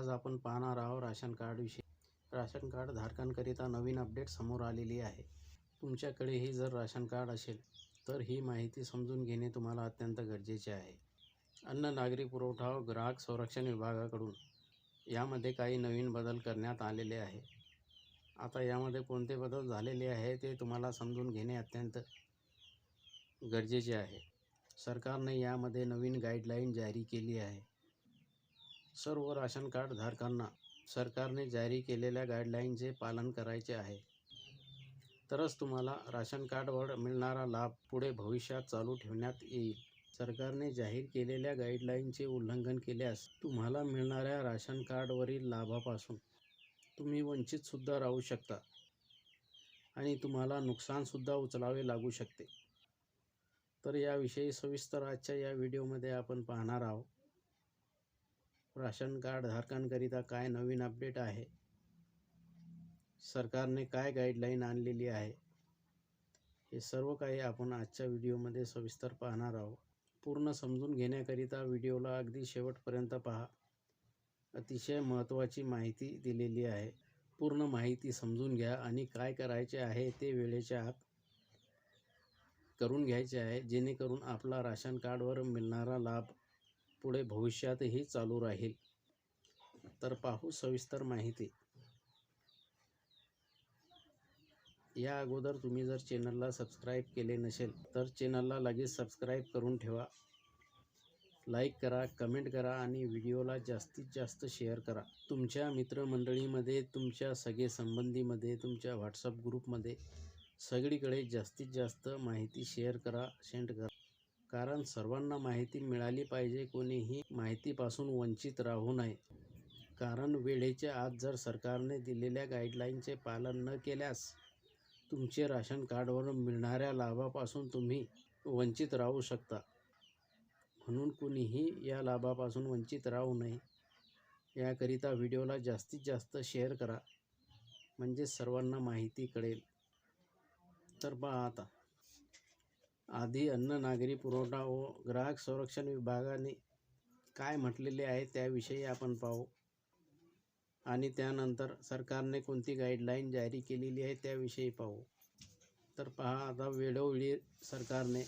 आज आपण पाहणार आहोत राशन कार्डविषयी राशन कार्ड धारकांकरिता नवीन अपडेट समोर आलेली आहे. तुमच्याकडेही जर राशन कार्ड असेल तर ही माहिती समजून घेणे तुम्हाला अत्यंत गरजेचे आहे. अन्न नागरी पुरवठा व ग्राहक संरक्षण विभागाकडून यामध्ये काही नवीन बदल करण्यात आलेले आहे. आता यामध्ये कोणते बदल झालेले आहे ते तुम्हाला समजून घेणे अत्यंत गरजेचे आहे. सरकारने यामध्ये नवीन गाईडलाईन जारी केली आहे. सर्व राशन कार्ड धारकांना सरकारने जारी केलेल्या गाईडलाईनचे पालन करायचे आहे. तरच तुम्हाला राशन कार्डवर मिळणारा लाभ पुढे भविष्यात चालू ठेवण्यात येईल. सरकारने जाहीर केलेल्या गाईडलाईनचे उल्लंघन केल्यास तुम्हाला मिळणाऱ्या राशन कार्डवरील लाभापासून तुम्ही वंचितसुद्धा राहू शकता आणि तुम्हाला नुकसानसुद्धा उचलावे लागू शकते. तर याविषयी सविस्तर आजच्या या व्हिडिओमध्ये आपण पाहणार आहोत. राशन कार्ड धारकांकरिता काय नवीन अपडेट आहे? सरकारने काय गाईडलाईन आणलेली आहे? हे सर्व काही आपण आजच्या व्हिडिओमध्ये सविस्तर पाहणार आहोत. पूर्ण समजून घेण्याकरिता व्हिडिओला अगदी शेवटपर्यंत पहा. अतिशय महत्त्वाची माहिती दिलेली आहे. पूर्ण माहिती समजून घ्या आणि काय करायचे आहे ते वेळेच्या आत करून घ्यायचे आहे जेणेकरून आपला राशन कार्डवर मिळणारा लाभ पुढे भविष्यातही चालू राहील. तर पाहू सविस्तर माहिती. या अगोदर तुम्ही जर चॅनलला सबस्क्राईब केले नसेल तर चॅनलला लगेच सबस्क्राईब करून ठेवा. लाईक करा कमेंट करा आणि व्हिडिओला जास्तीत जास्त शेअर करा. तुमच्या मित्रमंडळीमध्ये तुमच्या सगळे संबंधीमध्ये तुमच्या व्हॉट्सअप ग्रुपमध्ये सगळीकडे जास्तीत जास्त माहिती शेअर करा सेंड करा. कारण सर्वांना माहिती मिळाली पाहिजे कोणीही माहितीपासून वंचित राहू नये. कारण वेळेच्या आत जर सरकारने दिलेल्या गाईडलाईनचे पालन न केल्यास तुमचे राशन कार्डवरून मिळणाऱ्या लाभापासून तुम्ही वंचित राहू शकता. म्हणून कुणीही या लाभापासून वंचित राहू नये. याकरिता व्हिडिओला जास्तीत जास्त शेअर करा. म्हणजे सर्वांना माहिती कळेल. तर पहा आता. आधी अन्न नागरी पुरवठा व ग्राहक संरक्षण विभागाने काय म्हटलेले आहे त्याविषयी आपण पाहू. आणि त्यानंतर सरकारने कोणती गाईडलाईन जारी केलेली आहे त्याविषयी पाहू. तर पहा आता वेळोवेळी सरकारने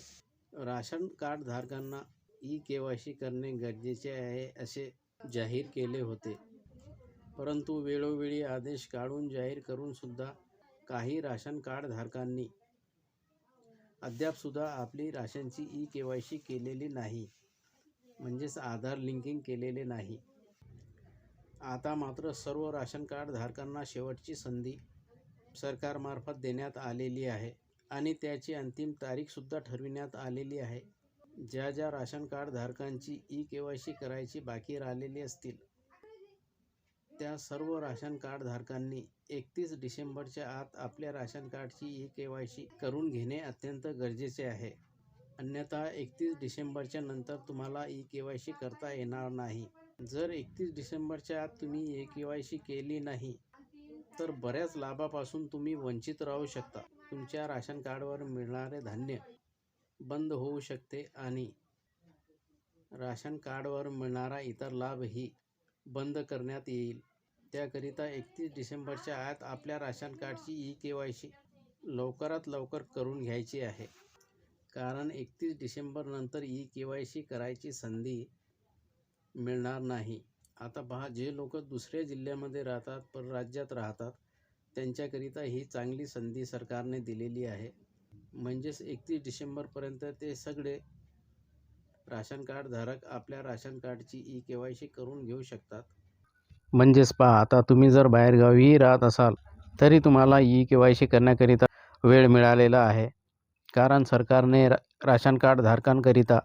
राशन कार्डधारकांना ई के वाय सी करणे गरजेचे आहे असे जाहीर केले होते. परंतु वेळोवेळी आदेश काढून जाहीर करूनसुद्धा काही राशन कार्डधारकांनी अद्यापसुद्धा आपली राशनची ई के वाय सी केलेली नाही. म्हणजेच आधार लिंकिंग केलेले नाही. आता मात्र सर्व राशन कार्ड धारकांना शेवटची संधी सरकारमार्फत देण्यात आलेली आहे आणि त्याची अंतिम तारीखसुद्धा ठरविण्यात आलेली आहे. ज्या ज्या राशन कार्ड धारकांची ई के वाय सी करायची बाकी राहिलेली असतील त्या सर्व राशन कार्ड धारकांनी एकतीस डिसेंबरच्या आत आपल्या राशन कार्डची ई के वाय सी करून घेणे अत्यंत गरजेचे आहे. अन्यथा एकतीस डिसेंबरच्या नंतर तुम्हाला ई के वाय सी करता येणार नाही. जर एकतीस डिसेंबरच्या आत तुम्ही ई के वाय सी केली नाही तर बऱ्याच लाभापासून तुम्ही वंचित राहू शकता. तुमच्या राशन कार्डवर मिळणारे धान्य बंद होऊ शकते आणि राशन कार्डवर मिळणारा इतर लाभही बंद करण्यात येईल. त्याकरिता एकतीस डिसेंबरच्या आत आपल्या राशन कार्डची ई के वाय सी लवकरात लवकर करून घ्यायची आहे. कारण एकतीस डिसेंबरनंतर ई के वाय सी करायची संधी मिळणार नाही. आता पहा जे लोक दुसऱ्या जिल्ह्यामध्ये राहतात परराज्यात राहतात त्यांच्याकरिता ही चांगली संधी सरकारने दिलेली आहे. म्हणजेच एकतीस डिसेंबरपर्यंत ते सगळे राशन कार्डधारक आपल्या राशन कार्डची ई के वाय सी करून घेऊ शकतात. म्हणजेच पहा आता तुम्ही जर बाहेरगावीही राहत असाल तरी तुम्हाला ई के वाय सी करण्याकरिता वेळ मिळालेला आहे. कारण सरकारने रा राशन कार्ड धारकांकरिता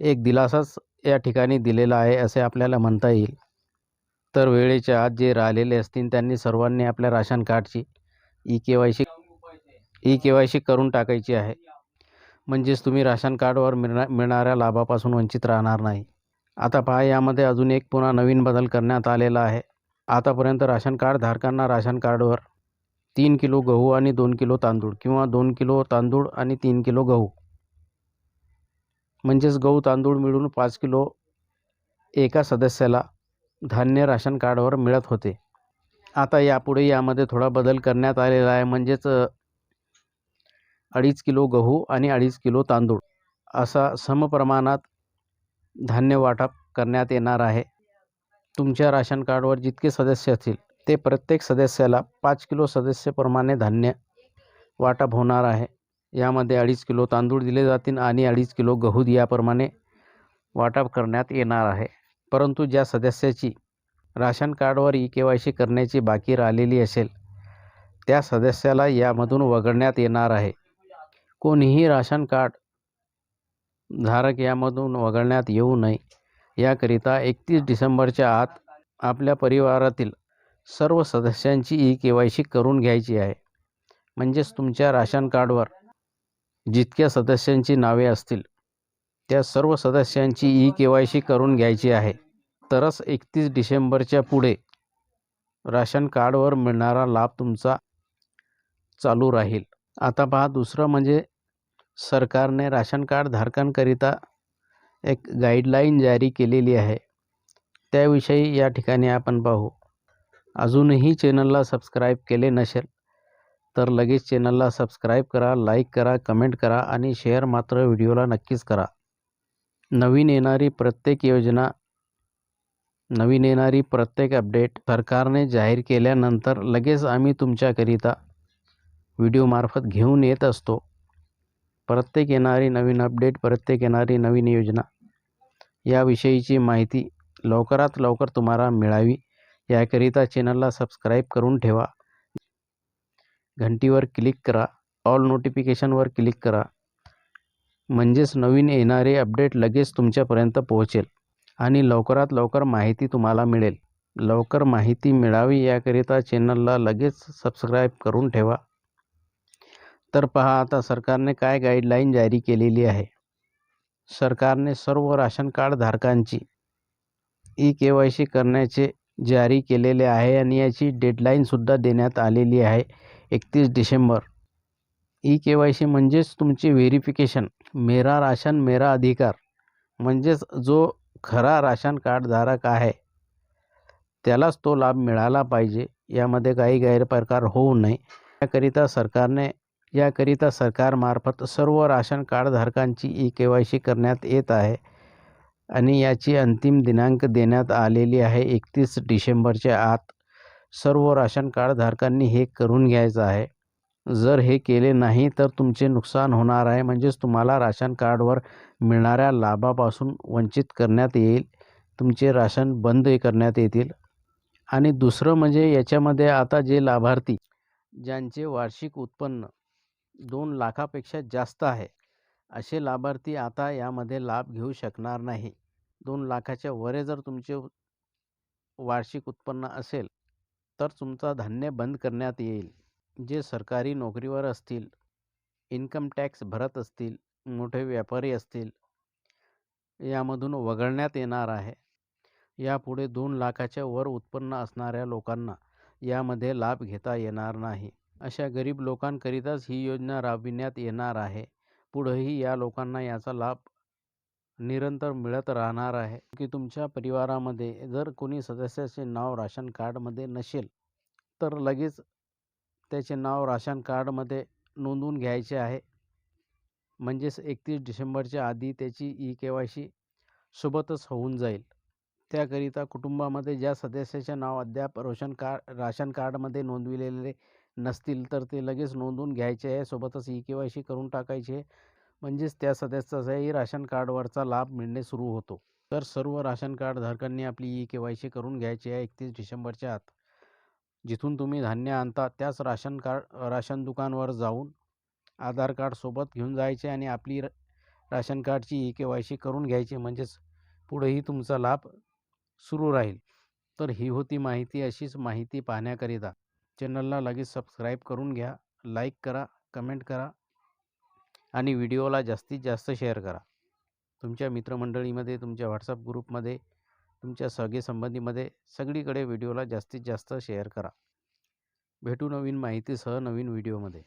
एक दिलासाच या ठिकाणी दिलेला आहे असे आपल्याला म्हणता येईल. तर वेळेच्या आत जे राहिलेले असतील त्यांनी सर्वांनी आपल्या राशन कार्डची E K Y C E K Y C करून टाकायची आहे. म्हणजेच तुम्ही राशन कार्डवर मिळणा मिळणाऱ्या लाभापासून वंचित राहणार नाही. आता पहा यामध्ये अजून एक पुन्हा नवीन बदल करण्यात आलेला आहे. आतापर्यंत राशन कार्ड धारकांना राशन कार्डवर तीन किलो गहू आणि दोन किलो तांदूळ किंवा दोन किलो तांदूळ आणि तीन किलो गहू. म्हणजेच गहू तांदूळ मिळून पाच किलो एका सदस्याला धान्य राशन कार्डवर मिळत होते. आता यापुढे यामध्ये थोडा बदल करण्यात आलेला आहे म्हणजेच अडीच किलो गहू आणि अडीच किलो तांदूळ. असा समप्रमाणात धान्य वाटप करण्यात येणार आहे. तुमच्या राशन कार्डवर जितके सदस्य असतील ते प्रत्येक सदस्याला पाच किलो सदस्यप्रमाणे धान्य वाटप होणार आहे. यामध्ये अडीच किलो तांदूळ दिले जातील आणि अडीच किलो गहू याप्रमाणे वाटप करण्यात येणार आहे. परंतु ज्या सदस्याची राशन कार्डवर ई के वाय सी करण्याची बाकी राहिलेली असेल त्या सदस्याला यामधून वगळण्यात येणार आहे. कोणीही राशन कार्ड धारक यामधून वगळण्यात येऊ नये. याकरिता एकतीस डिसेंबरच्या आत आपल्या परिवारातील सर्व सदस्यांची ई के वाय सी करून घ्यायची आहे. म्हणजेच तुमच्या राशन कार्डवर जितक्या सदस्यांची नावे असतील त्या सर्व सदस्यांची ई के वाय सी करून घ्यायची आहे. तरच एकतीस डिसेंबरच्या पुढे राशन कार्डवर मिळणारा लाभ तुमचा चालू राहील. आता पहा दुसरं म्हणजे सरकारने राशन कार्ड धारकांकरिता एक गाईडलाईन जारी केलेली आहे. त्याविषयी या ठिकाणी आपण पाहू. अजूनही चॅनलला सबस्क्राईब केले नसेल तर लगेच चॅनलला सबस्क्राईब करा लाईक करा कमेंट करा आणि शेअर मात्र व्हिडिओला नक्कीच करा. नवीन येणारी प्रत्येक योजना नवीन येणारी प्रत्येक अपडेट सरकारने जाहीर केल्यानंतर लगेच आम्ही तुमच्याकरिता व्हिडिओमार्फत घेऊन येत असतो. प्रत्येक येणारी नवीन अपडेट प्रत्येक येणारी नवीन योजना याविषयीची माहिती लवकरात लवकर तुम्हाला मिळावी. याकरिता चॅनलला सबस्क्राईब करून ठेवा. घंटीवर क्लिक करा. ऑल नोटिफिकेशनवर क्लिक करा. म्हणजेच नवीन येणारे अपडेट लगेच तुमच्यापर्यंत पोहोचेल आणि लवकरात लवकर माहिती तुम्हाला मिळेल. लवकर माहिती मिळावी याकरिता चॅनलला लगेच सबस्क्राईब करून ठेवा. तर पहा आता सरकारने काय गाईडलाईन जारी केलेली आहे. सरकारने सर्व राशन कार्ड धारकांची ई के वाय सी करण्याचे जारी केलेले आहे आणि याची डेडलाईनसुद्धा देण्यात आलेली आहे एकतीस December. E K Y C म्हणजेच तुमचे व्हेरिफिकेशन मेरा राशन मेरा अधिकार म्हणजेच जो खरा राशन कार्डधारक आहे त्यालाच तो लाभ मिळाला पाहिजे. यामध्ये काही गैरप्रकार होऊ नये. याकरिता सरकारने याकरिता सरकारमार्फत सर्व राशन कार्डधारकांची ई के वाय सी करण्यात येत आहे आणि याची अंतिम दिनांक देण्यात आलेली आहे. एकतीस डिसेंबरच्या आत सर्व राशन कार्डधारकांनी हे करून घ्यायचं आहे. जर हे केले नाही तर तुमचे नुकसान होणार आहे. म्हणजेच तुम्हाला राशन कार्डवर मिळणाऱ्या लाभापासून वंचित करण्यात येईल. तुमचे राशन बंद करण्यात येतील. आणि दुसरं म्हणजे याच्यामध्ये आता जे लाभार्थी ज्यांचे वार्षिक उत्पन्न दोन लाखापेक्षा जास्त आहे. असे लाभार्थी आता यामध्ये लाभ घेऊ शकणार नाही. दोन लाखाच्या वरे जर तुमचे वार्षिक उत्पन्न असेल तर तुमचा धान्य बंद करण्यात येईल. जे सरकारी नोकरीवर असतील इन्कम टॅक्स भरत असतील मोठे व्यापारी असतील यामधून वगळण्यात येणार आहे. यापुढे दोन लाखाच्या वर उत्पन्न असणाऱ्या लोकांना यामध्ये लाभ घेता येणार नाही. अशा गरीब लोकांकरिताच ही योजना राबविण्यात येणार आहे. पुढंही या लोकांना याचा लाभ निरंतर मिळत राहणार आहे. की तुमच्या परिवारामध्ये जर कोणी सदस्याचे नाव राशन कार्डमध्ये नसेल तर लगेच त्याचे नाव राशन कार्डमध्ये नोंदवून घ्यायचे आहे. म्हणजेच एकतीस डिसेंबरच्या आधी त्याची ई के वाय सी सोबतच होऊन जाईल. त्याकरिता कुटुंबामध्ये ज्या सदस्याचे नाव अद्याप रोशन कार्ड राशन कार्डमध्ये नोंदविलेले नसतील तर ते लगेच नोंदवून घ्यायचे आहे सोबतच ई के वाय सी करून टाकायचे म्हणजेच त्या सदस्याचाही राशन कार्डवरचा लाभ मिळणे सुरू होतो. तर सर्व राशन कार्ड धारकांनी आपली ई के वाय सी करून घ्यायची आहे एकतीस डिसेंबरच्या आत. जिथून तुम्ही धान्य आणता त्याच राशन कार्ड राशन दुकानवर जाऊन आधार कार्ड सोबत घेऊन जायचे आणि आपली र राशन कार्डची ई के वाय सी करून घ्यायची म्हणजेच पुढेही तुमचा लाभ सुरू राहील. तर ही होती माहिती अशीच माहिती पाहण्याकरिता. चॅनलला लगेच सबस्क्राईब करून घ्या लाईक करा कमेंट करा आणि व्हिडिओला जास्तीत जास्त शेअर करा. तुमच्या मित्रमंडळीमध्ये तुमच्या व्हॉट्सअप ग्रुपमध्ये तुमच्या सगेसंबंधीमध्ये सगळीकडे व्हिडिओला जास्तीत जास्त शेअर करा. भेटू नवीन माहितीसह नवीन व्हिडिओमध्ये.